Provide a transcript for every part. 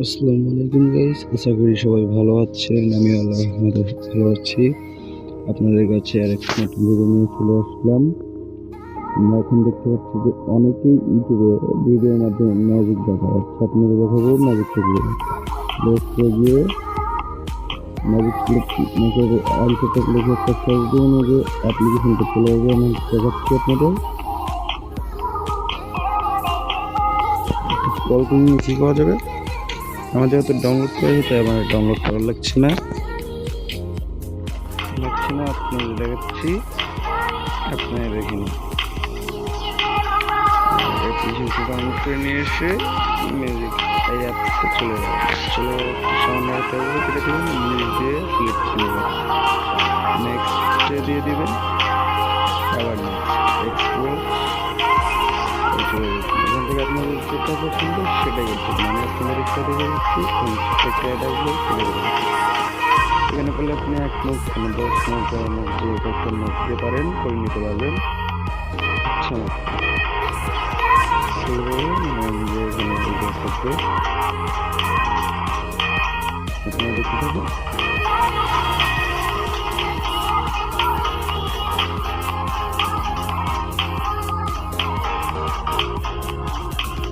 আসসালামু আলাইকুম গাইস আশা করি সবাই ভালো আছেন আমি আল্লাহ রহমতে ভালো আছি। আপনাদের কাছে আরেকটা নতুন ভিডিও নিয়ে চলে আসলাম। আমরা এখন দেখতে পাচ্ছি যে অনেকেই ইউটিউবে ভিডিওর মাধ্যমে ম্যাজিক দেখা যাচ্ছে আপনাদের দেখাবো ম্যাজিক থেকে। প্লে গিয়ে ম্যাজিক আনসারটা লিখে একটা সার্চ যে অ্যাপ্লিকেশনটা চলে যাবে আমি দেখাচ্ছি আপনাদের। কল করে নিয়ে করা যাবে? আমার যেহেতু ডাউনলোড করে তাই আমার ডাউনলোড করার লাগছে না। লাগছে না আপনাদের দেখাচ্ছি। আপনারা দেখে নিন। অ্যাপ্লিকেশনটা ডাউনলোড করে নিয়ে এসে মিউজিক এই চলে যাবে। চলে সামনে দেবেন মিউজিক দিয়ে চলে যাবে দিয়ে দিবেন। যাচ্ছে এখান আপনাদের যেটা পছন্দ সেটাই করতে হবে আমি আপনাদের ইচ্ছা থেকে দিচ্ছি সেটা এখানে করলে আপনি এক মুখ মানে দশ মুখ বারো মুখ দিয়ে কত মুখ দিতে পারেন, করে নিতে পারবেন। মানে যে যে আপনারা দেখতে থাকুন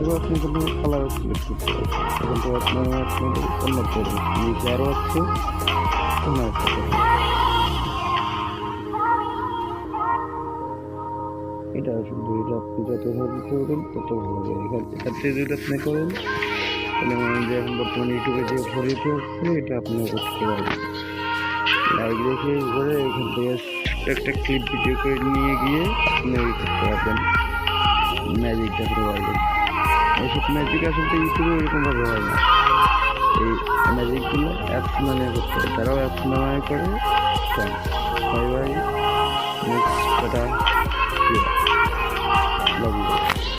এবার আপনি কিন্তু কালার করতে পারবেন এখন তো আপনার আপনাদের কন্যার করবেন। নিচে আরও আছে এটা শুধু এটা আপনি যত করবেন, তত ভালো হবে। এখান থেকে যদি আপনি করেন, তাহলে যে এখন বর্তমানে ইউটিউবে যে ভরিতে হচ্ছে, এটা আপনিও করতে পারবেন। লাইভ রেখে করে এখান থেকে একটা ক্লিপ ভিডিও করে নিয়ে গিয়ে আপনি করতে পারবেন। ম্যাজিকটা করতে পারবেন। এইসব ম্যাজিক আসলে ইউটিউবে এরকমভাবে হয় না। এই ম্যাজিকগুলো অ্যাপস মানে করতে হয়। তারাও অ্যাপস মানে করে। Bye bye next log